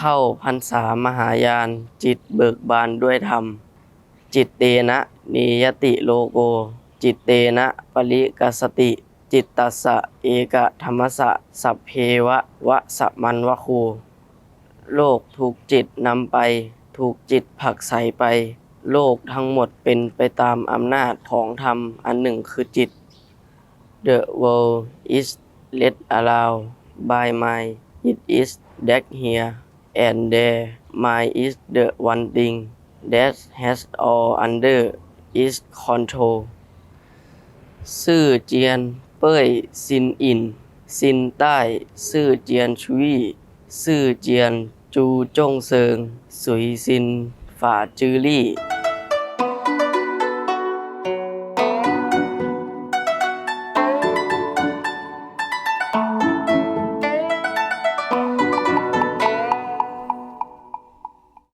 ข้าพรรษามหายาน จิตเบิกบานด้วยธรรม จิตเตนะนิยติโลโก จิตเตนะปริกสติ จิตตัสสะเอกธรรมสะสัพเพวะวะสะมันวะคูโลกถูกจิตนำไป ถูกจิตผลักไสไป โลกทั้งหมดเป็นไปตามอำนาจของธรรมอันหนึ่งคือจิต The world is led around by mind. It is that here and there. Mind is the one thing that has all under its control. ซื่อเจียนเป้ยซินอิน ซินใต้ซื่อเจียนชุยซื่อเจียนจูจงเซิง สุยซิน ฝ่าจือลี่